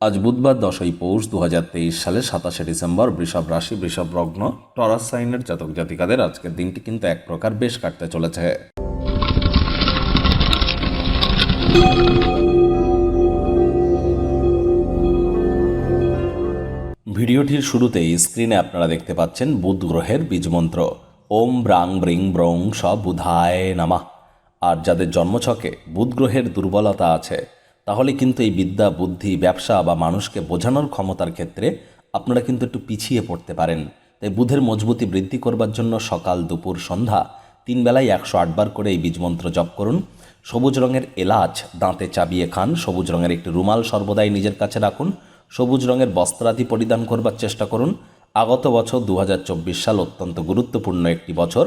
আজ বুধবার দশই পৌষ দু হাজার তেইশ সালে সাতাশে ডিসেম্বর বৃষভ রাশি, বৃষভ লগ্ন টরাস সাইনের জাতক জাতিকাদের আজকের দিনটি কিন্তু এক প্রকার বেশ কাটতে চলেছে। ভিডিওটির শুরুতেই স্ক্রিনে আপনারা দেখতে পাচ্ছেন বুধ গ্রহের বীজমন্ত্র ওম ব্রাং ব্রিং ব্রং স বুধায় নামা। আর যাদের জন্মছকে বুধ গ্রহের দুর্বলতা আছে তাহলে কিন্তু এই বিদ্যা, বুদ্ধি, ব্যবসা বা মানুষকে বোঝানোর ক্ষমতার ক্ষেত্রে আপনারা কিন্তু একটু পিছিয়ে পড়তে পারেন। তাই বুধের মজবুতি বৃদ্ধি করবার জন্য সকাল, দুপুর, সন্ধ্যা তিন বেলায় একশো আটবার করে এই বীজমন্ত্র জপ করুন। সবুজ রঙের এলাচ দাঁতে চাবিয়ে খান, সবুজ রঙের একটি রুমাল সর্বদাই নিজের কাছে রাখুন, সবুজ রঙের বস্ত্রাদি পরিধান করবার চেষ্টা করুন। আগত বছর দু হাজার চব্বিশ সাল অত্যন্ত গুরুত্বপূর্ণ একটি বছর।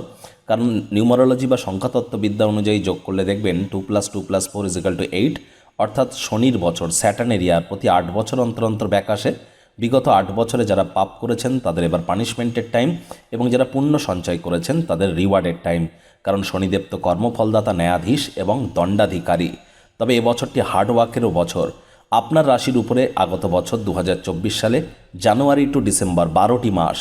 কারণ নিউমারোলজি বা সংখ্যাতত্ত্ববিদ্যা অনুযায়ী যোগ করলে দেখবেন two plus two plus four is equal to eight. অর্থাৎ শনির বছর স্যাটার্ন এরিয়ার প্রতি আট বছর অন্তর অন্তর ব্যাক আসে। বিগত আট বছরে যারা পাপ করেছেন, তাদের এবার পানিশমেন্টের টাইম এবং যারা পুণ্য সঞ্চয় করেছেন, তাদের রিওয়ার্ডের টাইম কারণ শনিদেব তো কর্মফলদাতা, ন্যায়াধীশ এবং দণ্ডাধিকারী। তবে এ বছরটি হার্ডওয়ার্কেরও বছর। আপনার রাশির উপরে আগত বছর দু হাজার চব্বিশ সালে, জানুয়ারি টু ডিসেম্বর, বারোটি মাস।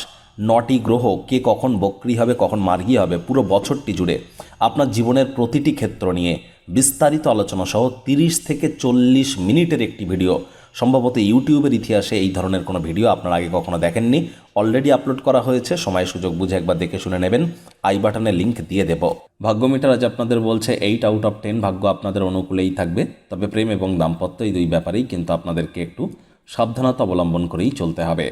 নটি গ্রহ, কে কখন বক্রি হবে, কখন মার্গী হবে, পুরো বছরটি জুড়ে আপনার জীবনের প্রতিটি ক্ষেত্র নিয়ে বিস্তারিত আলোচনা সহ তিরিশ থেকে চল্লিশ মিনিটের একটি ভিডিও। সম্ভবত ইউটিউবের ইতিহাসে এই ধরনের কোনো ভিডিও আপনারা আগে কখনো দেখেননি। অলরেডি আপলোড করা হয়েছে, সময় সুযোগ বুঝে একবার দেখে শুনে নেবেন। আই বাটনে লিঙ্ক দিয়ে দেব। ভাগ্যমিটার আজ আপনাদের বলছে এইট আউট অফ টেন ভাগ্য আপনাদের অনুকূলেই থাকবে। তবে প্রেম এবং দাম্পত্য এই দুই ব্যাপারেই কিন্তু আপনাদেরকে একটু সাবধানতা অবলম্বন করেই চলতে হবে।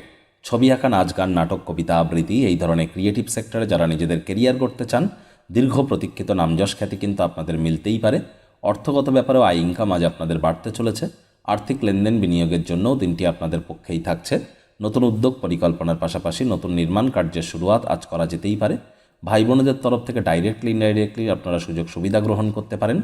ছবি আঁকা, নাচ গান, নাটক, কবিতা, আবৃত্তি, এই ধরনের ক্রিয়েটিভ সেক্টরে যারা নিজেদের কেরিয়ার করতে চান দীর্ঘ প্রতীক্ষিত নামযশ খ্যাতি কিন্তু আপনাদের মিলতেই পারে। অর্থগত ব্যাপারেও আয় ইনকাম আজ আপনাদের বাড়তে চলেছে। আর্থিক লেনদেন বিনিয়োগের জন্যও দিনটি আপনাদের পক্ষেই থাকছে। নতুন উদ্যোগ পরিকল্পনার পাশাপাশি নতুন নির্মাণ কার্যের শুরুয়াত আজ করা যেতেই পারে। ভাই বোনদের তরফ থেকে ডাইরেক্টলি ইনডাইরেক্টলি আপনারা সুযোগ সুবিধা গ্রহণ করতে পারেন।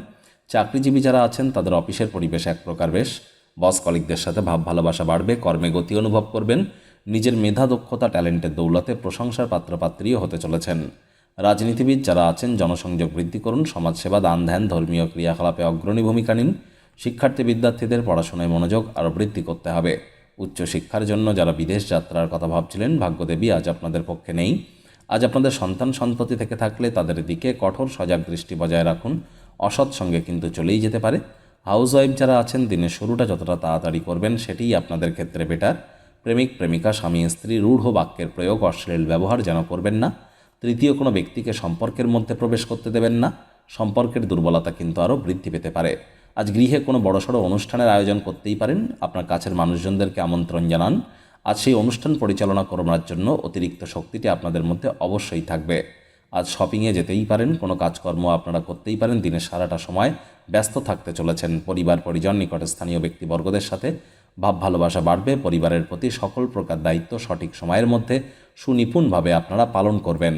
চাকরিজীবী যারা আছেন, তাদের অফিসের পরিবেশ এক প্রকার বেশ। বস কলিকদের সাথে ভাব ভালোবাসা বাড়বে, কর্মে গতি অনুভব করবেন। নিজের মেধা, দক্ষতা, ট্যালেন্টের দৌলতে প্রশংসার পাত্রপাত্রীও হতে চলেছেন। রাজনীতিবিদ যারা আছেন, জনসংযোগ বৃদ্ধি করুন, সমাজসেবা, দান, ধ্যান, ধর্মীয় ক্রিয়াকলাপে অগ্রণী ভূমিকা নিন। শিক্ষার্থী বিদ্যার্থীদের পড়াশোনায় মনোযোগ আরও বৃদ্ধি করতে হবে। উচ্চশিক্ষার জন্য যারা বিদেশ যাত্রার কথা ভাবছিলেন, ভাগ্যদেবী আজ আপনাদের পক্ষে নেই। আজ আপনাদের সন্তান সন্ততি থেকে থাকলে তাদের দিকে কঠোর সজাগ দৃষ্টি বজায় রাখুন। অসৎ সঙ্গে কিন্তু চলেই যেতে পারে। হাউস ওয়াইফ যারা আছেন, দিনের শুরুটা যতটা তাড়াতাড়ি করবেন, সেটিই আপনাদের ক্ষেত্রে বেটার। প্রেমিক, প্রেমিকা, স্বামী, স্ত্রী, রূঢ় বাক্যের প্রয়োগ, অশ্লীল ব্যবহার যেন করবেন না। তৃতীয় কোনো ব্যক্তিকে সম্পর্কের মধ্যে প্রবেশ করতে দেবেন না। সম্পর্কের দুর্বলতা কিন্তু আরও বৃদ্ধি পেতে পারে। আজ গৃহে কোনো বড়সড় অনুষ্ঠানের আয়োজন করতেই পারেন। আপনার কাছের মানুষজনদেরকে আমন্ত্রণ জানান। আজ সেই অনুষ্ঠান পরিচালনা করবার জন্য অতিরিক্ত শক্তিটি আপনাদের মধ্যে অবশ্যই থাকবে। আজ শপিংয়ে যেতেই পারেন, কোনো কাজকর্ম আপনারা করতেই পারেন। দিনের সারাটা সময় ব্যস্ত থাকতে চলেছেন পরিবার পরিজন নিকটে স্থানীয় ব্যক্তিবর্গদের সাথে। ভাব ভালোবাসা বাড়বে, পরিবারের প্রতি সকল প্রকার দায়িত্ব সঠিক সময়ের মধ্যে সুনিপুণভাবে আপনারা পালন করবেন।